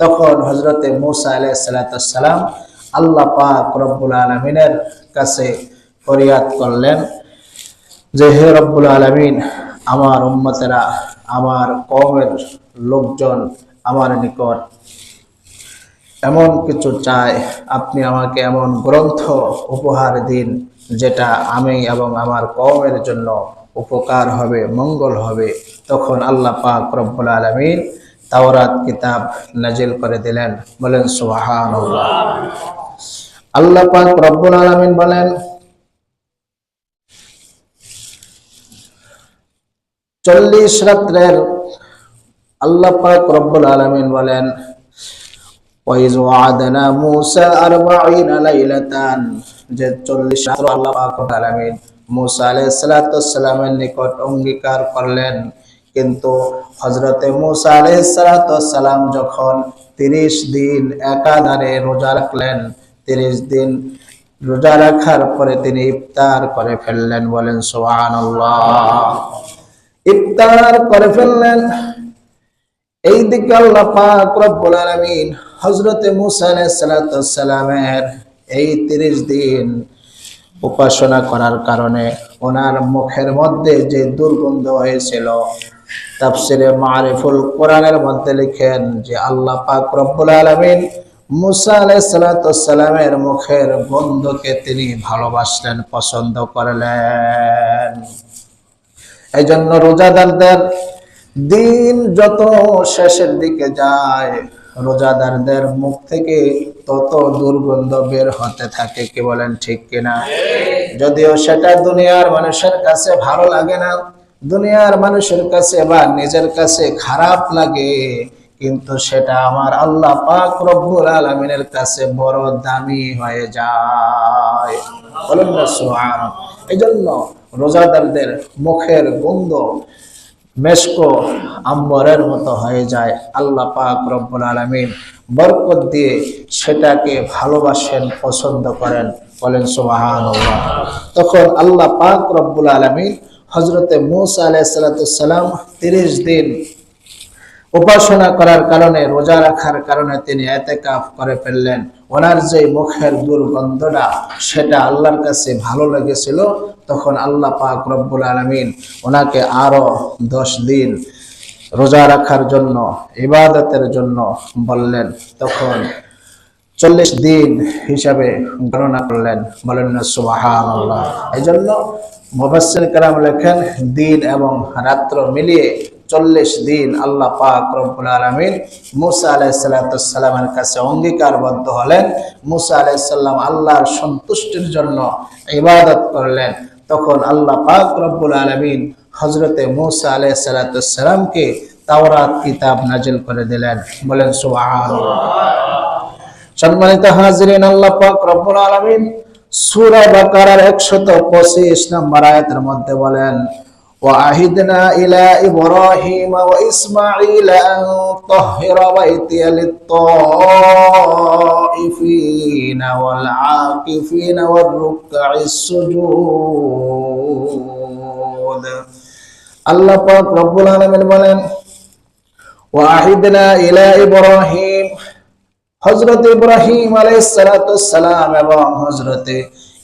তখন হজরতে মুসা আলাইসালাম আল্লাহ পাক রব্বুল আলমিনের কাছে ফরিয়াদ করলেন যে, হে রব্বুল আলমিন, আমার উম্মতেরা, আমার কমের লোকজন আমার নিকট এমন কিছু চায়। আপনি আমাকে এমন গ্রন্থ উপহার দিন, যেটা আমি এবং আমার কওমের জন্য উপকার হবে, মঙ্গল হবে। তখন আল্লাহ পাক রব্বুল আলমিন তাওরাত কিতাব নাজিল করে দিলেন বলেন সুবাহান আল্লাহ পাক রব্বুল আলমিন বলেন চল্লিশ রাত্রের আল্লাহ পাক রব্বুল আলমিন বলেন وإذ وعدنا موسى أربعين ليلة যে চল্লিশ রাত্র আল্লাহ পাক রব্বুল আলামিন মুসা আলাইহিস সালাতু সালামের নিকট অঙ্গীকার করলেন কিন্তু হযরতে মুসা আলাইহিস সালাতু সালাম যখন 30 দিন একাধারে রোজা রাখলেন 30 দিন রোজা রাখার পরে তিনি ইফতার করে ফেললেন, বলেন, সুবহানাল্লাহ। ইফতার করে ফেললেন। এই দিকে আল্লাহ পাক রব্বুল এই 30 দিন উপাসনা করার কারণে ওনার মুখের মধ্যে যে দুর্গন্ধ হয়েছিল তাফসিরে মারিফুল কোরআনের মধ্যে লিখেন যে আল্লাহ পাক রব্বুল আলামিন মুসা আলাইহিস সালাতু সালামের মুখের গন্ধকে তিনি ভালোবাসলেন পছন্দ করলেন। এই জন্য রোজাদারদের দিন যত শেষের দিকে যায় রোজাদারদের মুখ থেকে তত দুর্গন্ধ বের হতে থাকে কি বলেন ঠিক কিনা? যদিও সেটা দুনিয়ার মানুষের কাছে ভালো লাগে না দুনিয়ার মানুষের কাছে বা নিজের কাছে খারাপ লাগে, কিন্তু সেটা আমার আল্লাহ পাক রব্বুল আলমিনের কাছে বড় দামি হয়ে যায়। না এই জন্য রোজাদারদের মুখের গন্ধ মেশকো আম্বরের মতো হয়ে যায়। আল্লাহ পাক রব্বুল আলমিন বরকত দিয়ে সেটাকে ভালোবাসেন, পছন্দ করেন। বলেন সুবাহান তখন আল্লাহ পাক রব্বুল আলমিন হজরতে মুসা আলাইসালাম তিরিশ দিন উপাসনা করার কারণে, রোজা রাখার কারণে তিনি এতেকাফ করে ফেললেন। ওনার যে মুখের দুর্গন্ধটা, সেটা আল্লাহর কাছে ভালো লেগেছিল। তখন আল্লাহ পাক রব্বুল আলমিন ওনাকে আরও দশ দিন রোজা রাখার জন্য, ইবাদতের জন্য বললেন। তখন চল্লিশ দিন হিসাবে গণনা করলেন। বলেন সুবাহান এই জন্য মুবাসসির কালাম লেখেন, দিন এবং রাত্র মিলিয়ে চল্লিশ দিন আল্লাহ পাক রব্বুল আলমিন মুসা আলাইসাল্লামের কাছে অঙ্গীকারবদ্ধ হলেন। মুসা আলাইসাল্লাম আল্লাহর সন্তুষ্টির জন্য ইবাদত করলেন। তখন আল্লাহ পাক রব্বুল আলমিন হজরতে মুসা আলাইসাল্লামকে তাওরাত কিতাব নাজিল করে দিলেন। বলেন সুবাহ সম্মানিত হাজিরিন আল্লাহ পাক রব্বুল আলামিন সূরা বাকারার 125 নম্বর আয়াতের মধ্যে বলেন وعهدنا إلى إبراهيم وإسماعيل أن طهر بيتي للطائفين والعاكفين والركع السجود الله পাক রব্বুল আলামিন বলেন وعهدنا إلى إبراهيم হজরত ইব্রাহিম আলাইসালাম এবং হজরত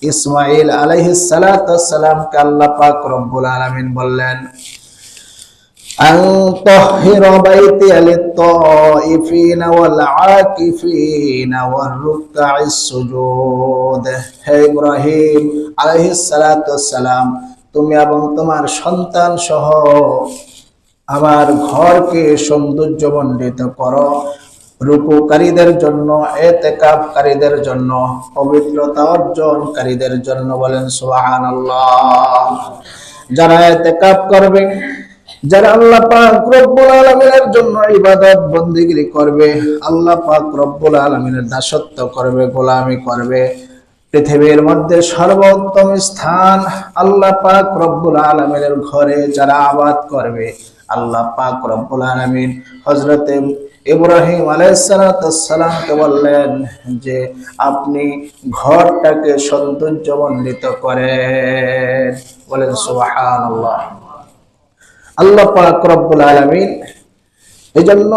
ইসমাইল আলাইহিসালামকে আল্লাহ পাক রব্বুল আলামিন বললেন أن طهر بيتي للطائفين والعاكفين والركع السجود হে ইব্রাহিম আলাইহিস সালাতু সালাম তুমি এবং তোমার সন্তান সহ আমার ঘরকে সৌন্দর্যমণ্ডিত করো রূপকারীদের জন্য এতেকাবকারীদের জন্য, পবিত্রতা অর্জনকারীদের জন্য বলেন সুহান যারা এতেকাব করবে, যারা আল্লাহ পাক রব্বুল আলমিনের জন্য ইবাদত বন্দিগিরি করবে, আল্লাহ পাক রব্বুল আলমিনের দাসত্ব করবে, গোলামি করবে, পৃথিবীর মধ্যে সর্বোত্তম স্থান আল্লাহ পাক রব্বুল আলমিনের ঘরে যারা আবাদ করবে, আল্লাহ পাক রব্বুল আলমিন হজরতে ইব্রাহিম আলাইসালামকে বললেন যে, আপনি ঘরটাকে সৌন্দর্যমণ্ডিত করেন। বলেন সুবাহান আল্লাহ রব্বুল আলমিন এই জন্য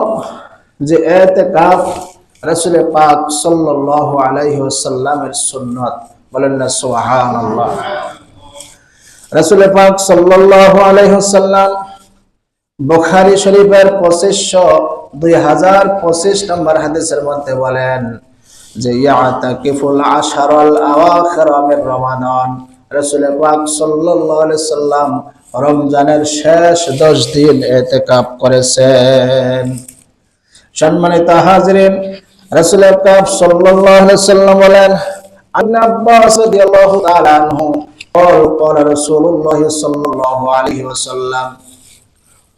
যে এতেকাফ রাসূল পাক সাল্লাল্লাহু আলাইহি ওয়াসাল্লামের সুন্নাত, বলেন না, সুবহানাল্লাহ। রাসূল পাক সাল্লাল্লাহু আলাইহি ওয়াসাল্লাম বুখারী শরীফের পঁচিশশো দুই হাজার পঁচিশ নম্বর হাদিসের মধ্যে বলেন যে ইয়াতাকিফুল আশারাল আওয়াখির মিন রমাদান রাসূল পাক সাল্লাল্লাহু আলাইহি সাল্লাম রমজানের শেষ 10 দিন ইতিকাফ করেছেন সম্মানিত হাজিরিন রাসূল পাক সাল্লাল্লাহু আলাইহি সাল্লাম বলেন আন আব্বাস রাদিয়াল্লাহু তাআলা আনহু قال قال رسول الله صلى الله عليه وسلم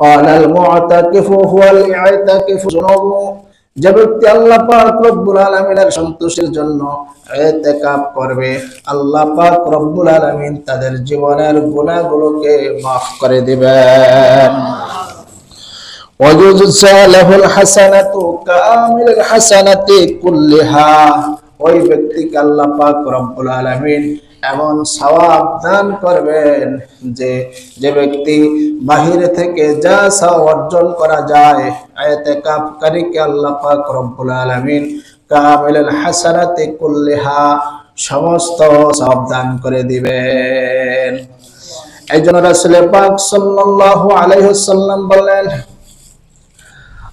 قال المعتكف هو الاعتكف جنوبه যে ব্যক্তি আল্লাহ পাক রব্বুল আলামিনের সন্তুষ্টির জন্য ইতিকাফ করবে আল্লাহ পাক রব্বুল আলামিন তাদের জীবনের গুনাহগুলোকে maaf করে দিবেন ويجزى له الحسنة كامل الحسنة كلها ওই ব্যক্তিকে আল্লাহ পাক রব্বুল আলামিন এমন সওয়াব দান করবেন যে যে ব্যক্তি বাহিরে থেকে যা সওয়াব অর্জন করা যায় ইতিকাফকারীকে আল্লাহ পাক রব্বুল আলামিন কামিলুল হাসানাতি কুল্লিহা সমস্ত সওয়াব দান করে দিবেন। এই জন্য রাসূল পাক সাল্লাল্লাহু আলাইহি ওয়াসাল্লাম বললেন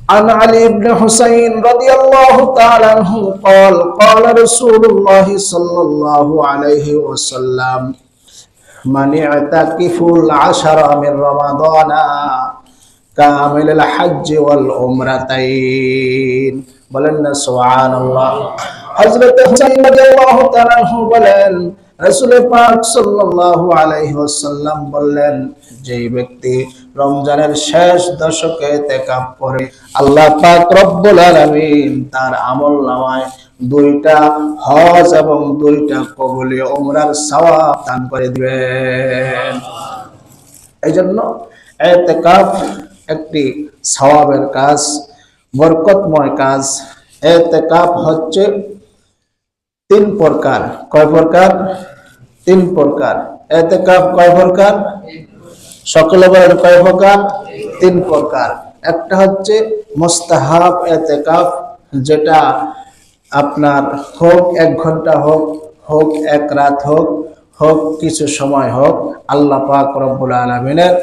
عن علي بن حسين رضي الله تعالى عنه قال قال رسول الله صلى الله عليه وسلم من اعتكف العشر من رمضان كامل الحج والعمرتين বলেন না সুবহানাল্লাহ হযরত হুসাইন রাদিয়াল্লাহু তাআলা আনহু বলেন রাসূল পাক সাল্লাল্লাহু আলাইহি ওয়াসাল্লাম বললেন যেই ব্যক্তি রমজানের শেষ দশকে তেকাপ করে আল্লাহ পাক রব্বুল আলামিন তার আমল নামায় দুইটা হজ এবং দুইটা কবুলি ওমরার সওয়াব দান করে দিবেন। এই জন্য ইতিকাফ একটি সওয়াবের কাজ, বরকতময় কাজ। ইতিকাফ হচ্ছে তিন প্রকার। কয় প্রকার? তিন প্রকার। ইতিকাফ কয় প্রকার? সকলে বলেন কয় প্রকার? তিন প্রকার। একটা হচ্ছে মোস্তাহাব, এতেকাফ, যেটা আপনার হোক, এক ঘণ্টা হোক হোক, এক রাত হোক হোক, কিছু সময় হোক, আল্লাহ পাক রব্বুল আলমিনের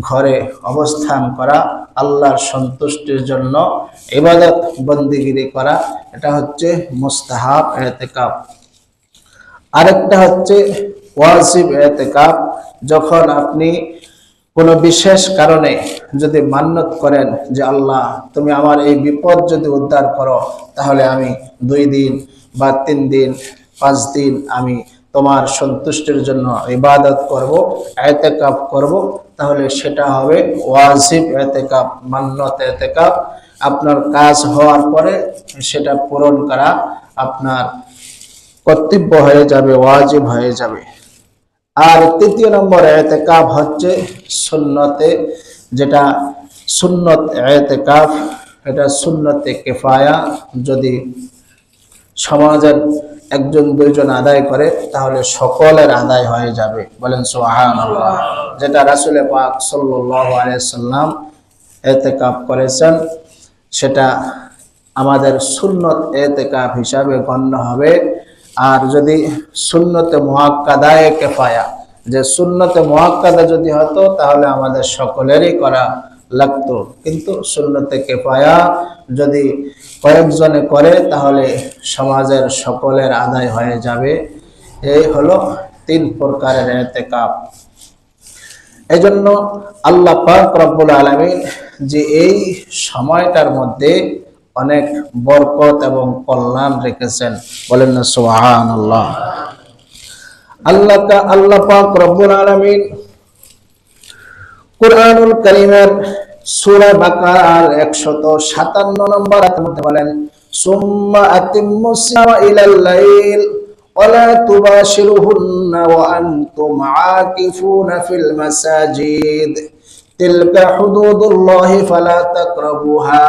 ঘরে অবস্থান করা, আল্লাহর সন্তুষ্টির জন্য ইবাদত, বন্দিগিরি করা, এটা হচ্ছে মোস্তাহাব, এতেকাফ। আরেকটা হচ্ছে ওয়াজিব, এতেকাফ, যখন আপনি কোনো বিশেষ কারণে যদি মান্যত করেন যে আল্লাহ, তুমি আমার এই বিপদ যদি উদ্ধার করো, তাহলে আমি দুই দিন বা তিন দিন, পাঁচ দিন আমি তোমার সন্তুষ্টির জন্য ইবাদত করব, এতেকাপ করব, তাহলে সেটা হবে ওয়াজিব এতেকাপ মান্যত এতেকাপ। আপনার কাজ হওয়ার পরে সেটা পূরণ করা আপনার কর্তব্য হয়ে যাবে, ওয়াজিব হয়ে যাবে। আর তৃতীয় নম্বর এতেকাফ হচ্ছে সুন্নতে, যেটা সুন্নত এতেকাফ, এটা সুন্নতে কেফায়া। যদি সমাজের একজন দুইজন আদায় করে, তাহলে সকলের আদায় হয়ে যাবে। বলেন সোহান যেটা রাসুলে পাক সাল্লাম এতেকাফ করেছেন, সেটা আমাদের সুন্নত এতেকাফ হিসাবে গণ্য হবে। আর যদি সুন্নতে মহাক্কাদায় কেফায়া, যে সুন্নতে মহাক্কাদা যদি হতো, তাহলে আমাদের সকলেরই করা লাগতো। কিন্তু সুন্নতে কেফায়া যদি কয়েকজনে করে, তাহলে সমাজের সকলের আদায় হয়ে যাবে। এই হলো তিন প্রকারের এতে কাপ এই জন্য আল্লাহ পাক রব্বুল আলমী যে এই সময়টার মধ্যে অনেক বরকত এবং কল্যাণ রেখেছেন। বলেন না সোহান আল্লাহ আল্লাহ আল্লাহ পাক রব্বুল আলমিন কুরআনুল করিমের সুরা বাকার একশত সাতান্ন নম্বর মধ্যে বলেন, সুম্মা আতিম্মু সিয়ামা ইলাল লাইল ওয়ালা তুবাশিরুহুন্না ওয়া আনতুম আকিফুনা ফিল মাসাজিদ। তিলকা হুদুদুল্লাহি ফালা তাকরাবুহা।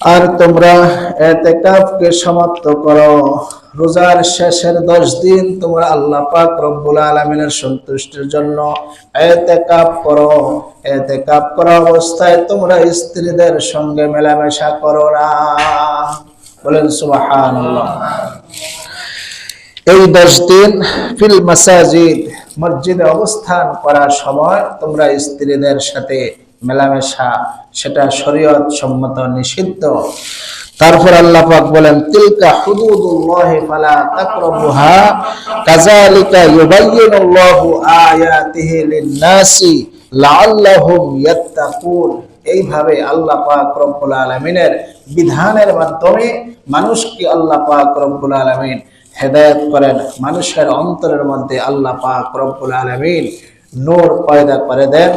আর তোমরা এতেকাফকে সমাপ্ত করো। রোজার শেষের দশ দিন তোমরা আল্লাহ পাক রব্বুল আলমিনের সন্তুষ্টির জন্য এতেকাফ করো। এতেকাফ করা অবস্থায় তোমরা স্ত্রীদের সঙ্গে মেলামেশা করো না। বলেন সুবহানাল্লাহ। এই দশ দিন ফিল মাসাজিদ, মসজিদে অবস্থান করার সময় তোমরা স্ত্রীদের সাথে মেলামেশা, সেটা শরীয়ত সম্মত নিষিদ্ধ। তারপর আল্লাহ পাক বলেন, তিলকা হুদুদুল্লাহ ফালা তাকরাবুহা, কাযালিকা ইউবাইয়িনুল্লাহু আয়াতিহি লিন-নাসি লাআল্লাহুম ইয়াত্তাকুন। এইভাবে আল্লাহ পাক রব্বুল আলামিনের বিধানের মাধ্যমে মানুষকে আল্লাহ পাক রব্বুল আলামিন হেদায়েত করেন। মানুষের অন্তরের মধ্যে আল্লাহ পাক রব্বুল আলামিন নূর পয়দা করে দেন।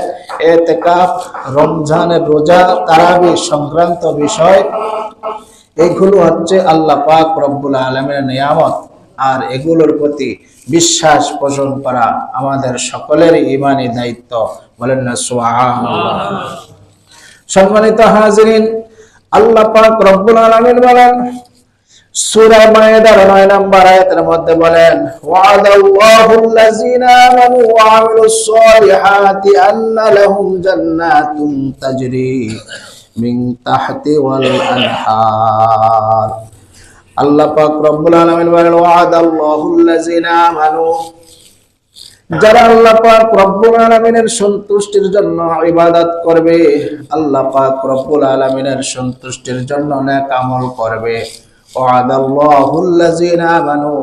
এতেকাফ রমজানের রোজা, তারাবি সংক্রান্ত বিষয়, এগুলো হচ্ছে আল্লাহ পাক রব্বুল আলমের নিয়ামত। আর এগুলোর প্রতি বিশ্বাস পোষণ করা আমাদের সকলের ইমানি দায়িত্ব। বলেন না, সুবহানাল্লাহ। সম্মানিত হাজিরিন, আল্লাহ পাক রব্বুল আলামিন বলেন সূরা মায়েদার 9 নম্বর আয়াতের মধ্যে বলেন আমানু ওয়া আমিলুস সলিহাতি আন্না লাহুম জান্নাতুন তাজরি মিন আনহার। আল্লাহ পাক রব্বুল আলামিন বলেন আমানু। যারা আল্লাহ পাক রব্বুল আলামিনের সন্তুষ্টির জন্য ইবাদত করবে, আল্লাহ পাক রব্বুল আলামিনের সন্তুষ্টির জন্য নেক আমল করবে। ওয়াদাল্লাহু আল্লাযিনা আমানু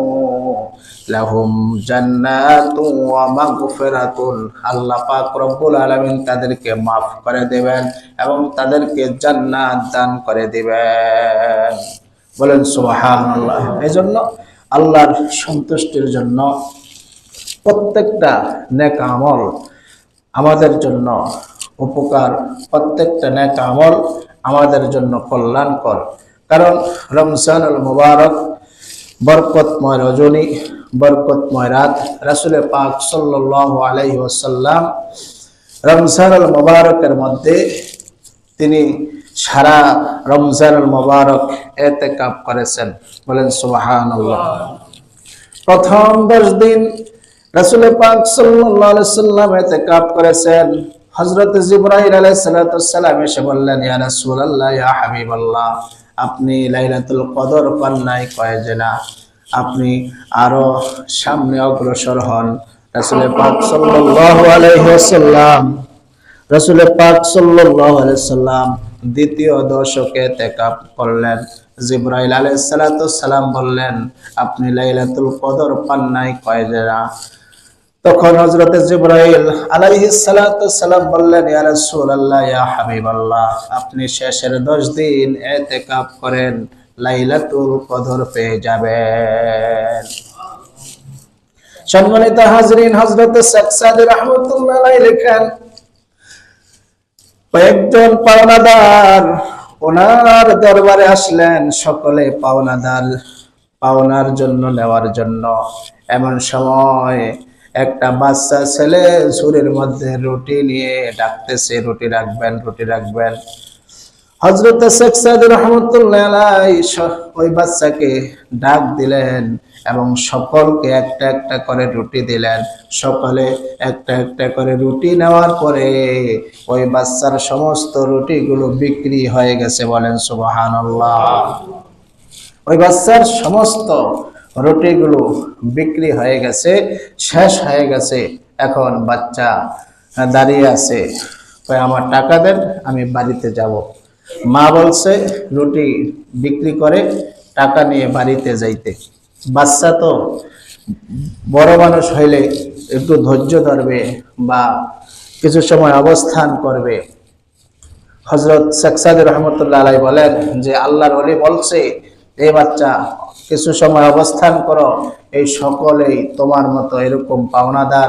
লাহুম জান্নাতুন আল্লাহ পাক রব্বুল তাদেরকে maaf করে দেবেন এবং তাদেরকে জান্নাত দান করে দিবেন। বলেন, সুবহানাল্লাহ। এজন্য আল্লাহর সন্তুষ্টির জন্য প্রত্যেকটা নেক আমল আমাদের জন্য উপকার। প্রত্যেকটা নেক আমল আমাদের জন্য কল্যাণকর। কারণ রমজানুল মুবারক বরকতময় রজনী, বরকতময় রাত। রাসুলে পাক সাল্লাল্লাহু আলাইহি ওয়াসাল্লাম রমজানুল মুবারকের মধ্যে তিনি সারা রমজানুল মুবারক এতেকাব করেছেন। বলেন, সুবহানাল্লাহ। প্রথম দশ দিন রাসুল পাক আলাইহি সাল্লাম ইতিকাফ করেছেন। হযরত জিবরাইল আলাইহিস সালাতু সালাম এসে বললেন, ইয়া রাসূলুল্লাহ, ইয়া হাবিবাল্লাহ। আপনি লাইলাতুল কদর নাই কয় না আপনি আরও সামনে অগ্রসর হন। রাসুল পাক পাক দ্বিতীয় দশকে করলেন। জিব্রাইল আলাইহিস সালাম বললেন, আপনি লাইলাতুল কদর পান নাই কয় না তখন হযরত জিবরাইল সালাম বললেন, ইয়া রাসূলুল্লাহ, ইয়া হাবিবাল্লাহ, আপনি শেষের 10 দিন ইতিকাফ করেন, লাইলাতুল কদর পেয়ে যাবেন। সম্মানিত হাজরিন, হযরত সাকসাদি রাহমাতুল্লাহ আলাইহি লেখেন, কয়েকজন পাওনাদার ওনার দরবারে আসলেন, সকলে পাওনাদার, পাওনার জন্য নেওয়ার জন্য। এমন সময় একটা বাচ্চা ছেলে সুরের মধ্যে রুটি নিয়ে ডাকতেছে, রুটি রাখবেন রুটি রাখবেন। হজরত শেখ সাইদ রহমতুল্লাহ ওই বাচ্চাকে ডাক দিলেন এবং সকলকে একটা একটা করে রুটি দিলেন। সকলে একটা একটা করে রুটি নেওয়ার পরে ওই বাচ্চার সমস্ত রুটিগুলো বিক্রি হয়ে গেছে বলেন সুবহানাল্লাহ। ওই বাচ্চার সমস্ত রুটিগুলো বিক্রি হয়ে গেছে, শেষ হয়ে গেছে। এখন বাচ্চা দাঁড়িয়ে আছে। আমার টাকা দেন, আমি বাড়িতে যাব। মা বলছে, রুটি বিক্রি করে টাকা নিয়ে বাড়িতে যাইতে। বাচ্চা তো বড় মানুষ হইলে একটু ধৈর্য ধরবে বা কিছু সময় অবস্থান করবে। হজরত শেখসাদ রহমতুল্লাহ আলাই বলেন যে, আল্লাহর অলি বলছে এই বাচ্চা, কিছু সময় অবস্থান করো। এই সকলেই তোমার মতো এরকম পাওনাদার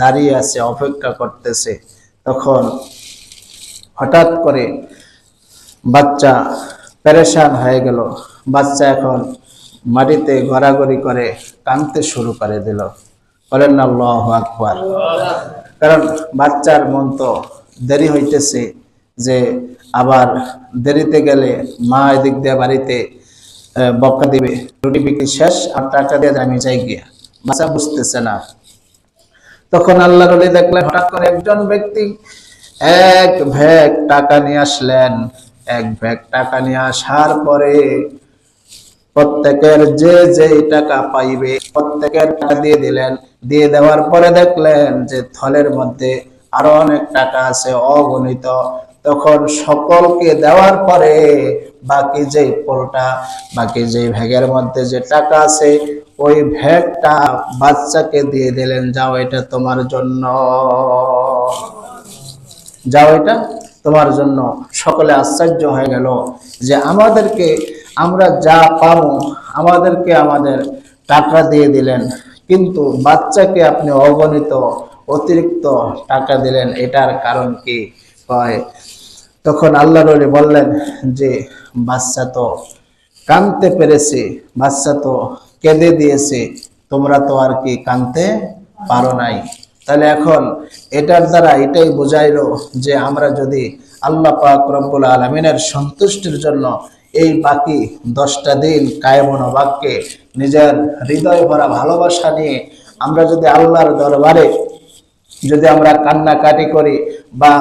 দাঁড়িয়ে আছে, অপেক্ষা করতেছে। তখন হঠাৎ করে বাচ্চা পেরেশান হয়ে গেল। বাচ্চা এখন মাটিতে ঘোরাঘুরি করে কাঁদতে শুরু করে দিল। বলেন না, আল্লাহ আকবার। কারণ বাচ্চার মন তো দেরি হইতেছে যে আবার দেরিতে গেলে মা এদিক দিয়ে বাড়িতে আহ, বকা দিবে। রুটি বিক্রি শেষ আর টাকা দিয়ে আমি যাই গিয়া। বাচ্চা বুঝতেছে না। তখন আল্লাহ রলি দেখলেন হঠাৎ করে একজন ব্যক্তি এক ভ্যাগ টাকা নিয়ে আসলেন। এক ভ্যাগ টাকা নিয়ে আসার পরে প্রত্যেকের যে যেই টাকা পাইবে প্রত্যেকের টাকা দিয়ে দিলেন। দিয়ে দেওয়ার পরে দেখলেন যে থলের মধ্যে আরও অনেক টাকা আছে অগণিত। তখন সকলকে দেওয়ার পরে বাকি যে পোলটা, বাকি যে ভ্যাগের মধ্যে যে টাকা আছে, ওই ভ্যাগটা বাচ্চাকে দিয়ে দিলেন, যাও এটা তোমার জন্য। যাও এটা তোমার জন্য। সকলে আশ্চর্য হয়ে গেল যে আমাদেরকে আমরা যা পাবো, আমাদেরকে আমাদের টাকা দিয়ে দিলেন। কিন্তু বাচ্চাকে আপনি অগণিত অতিরিক্ত টাকা দিলেন, এটার কারণ কি? হয় তখন আল্লাহ রলি বললেন যে, বাচ্চা তো কানতে পেরেছে, বাচ্চা তো কেঁদে দিয়েছে, তোমরা তো আর কি কানতে পারো নাই। তাহলে এখন এটার দ্বারা এটাই বোঝাইলো যে, আমরা যদি আল্লাহ পাক রব্বুল আলমিনের সন্তুষ্টির জন্য এই বাকি দশটা দিন কায়মন বাক্যে নিজের হৃদয় ভরা ভালোবাসা নিয়ে আমরা যদি আল্লাহর দরবারে যদি আমরা কান্নাকাটি করি বা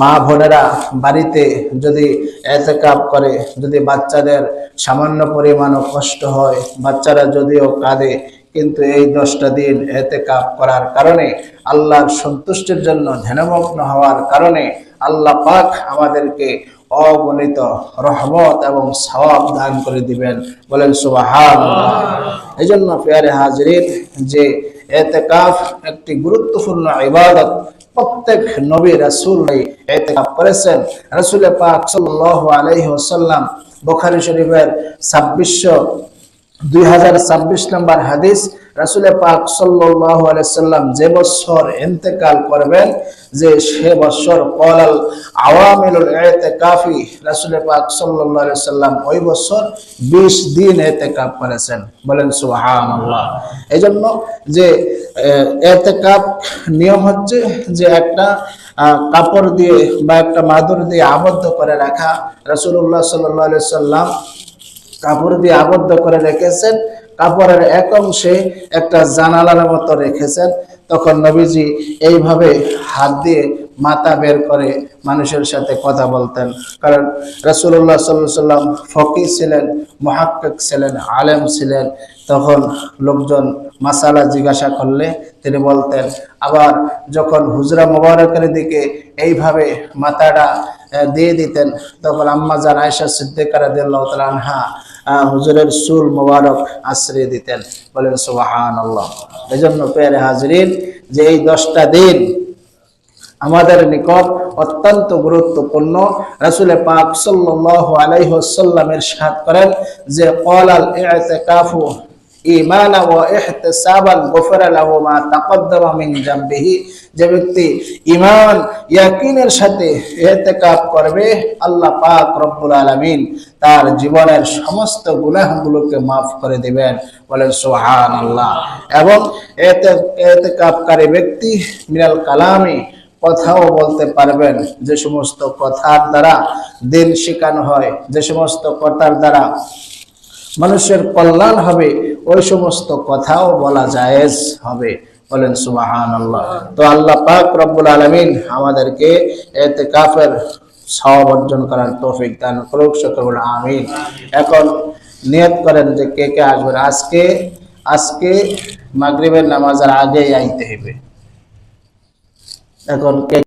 মা বোনেরা বাড়িতে যদি এতেকাপ করে যদি বাচ্চাদের সামান্য পরিমাণও কষ্ট হয় বাচ্চারা যদিও কাঁদে কিন্তু এই দশটা দিন এতে কাপ করার কারণে আল্লাহর সন্তুষ্টির জন্য ধ্যানমগ্ন হওয়ার কারণে আল্লাহ পাক আমাদেরকে অগণিত রহমত এবং সওয়াব দান করে দিবেন। বলেন সুবাহান এই জন্য পেয়ারে হাজরিন যে এতেকাফ একটি গুরুত্বপূর্ণ ইবাদত। প্রত্যেক নবী রাসুল এতেকাফ করেছেন। রাসূল পাক আলাইহি ওয়াসাল্লাম বুখারী শরীফের 2600 দুই হাজার ছাব্বিশ নম্বর হাদিস রাসুলে পাক সাল্লাম যে বছর ইন্তেকাল করবেন, যে সে বছর কলাল আওয়ামিলুল ইতিকাফি রাসুলে পাক সাল্লাল্লাহু আলাইহি সাল্লাম ওই বছর 20 দিন ইতিকাফ করেছেন। বলেন সুহামাল্লাহ এই জন্য যে ইতিকাফ নিয়ম হচ্ছে যে একটা কাপড় দিয়ে বা একটা মাদুর দিয়ে আবদ্ধ করে রাখা। সাল্লাল্লাহু সাল্লাম কাপড় দিয়ে আবদ্ধ করে রেখেছেন। কাপড়ের এক অংশে একটা জানালার মতো রেখেছেন। তখন নবীজি এইভাবে হাত দিয়ে মাথা বের করে মানুষের সাথে কথা বলতেন। কারণ রসুল্লাহ সাল্লাহ সাল্লাম ফকি ছিলেন মহাক্কিক ছিলেন আলেম ছিলেন। তখন লোকজন মাসালা জিজ্ঞাসা করলে তিনি বলতেন আবার যখন হুজরা মোবারকের দিকে এইভাবে মাথাটা দিয়ে দিতেন তখন আম্মা জান আয়সা সিদ্দিকার আনহা আহ, হুজুরের সুল মোবারক আশ্রয় দিতেন। বলেন সুবাহান আল্লাহ এই জন্য পেয়ারে হাজরিন যে এই দশটা দিন আমাদের নিকট অত্যন্ত গুরুত্বপূর্ণ, রাসুলে পাক সাল্লাহ আলাইহসাল্লামের সাত করেন যে, ক্বালাল ইতিকাফু ঈমানা ওয়া ইহতিসাবান গুফিরা লাহু মা তাকদ্দামা মিন জামবিহি। যে ব্যক্তি ঈমান, ইয়াকিনের সাথে ইতিকাফ করবে, আল্লাহ পাক রব্বুল আলামিন তার জীবনের সমস্ত গুনাহগুলোকে মাফ করে দিবেন। বলেন, সুবহানাল্লাহ। এবং এতে ইতিকাফকারী ব্যক্তি মিনাল কালামি, কথাও বলতে পারবেন। যে সমস্ত কথার দ্বারা দিন শেখানো হয়, যে সমস্ত কথার দ্বারা মানুষের কল্যাণ হবে ওই সমস্ত কথাও বলা জায়েজ হবে। বলেন সুবাহান আল্লাহ তো আল্লাহ পাক রব্বুল আলমিন আমাদেরকে এতে কাফের সওয়াব অর্জন করার তৌফিক দান করুক, সকল আমিন। এখন নিয়ত করেন যে কে কে আসবেন আজকে আজকে মাগরিবের নামাজের আগেই আইতে হবে। এখন কে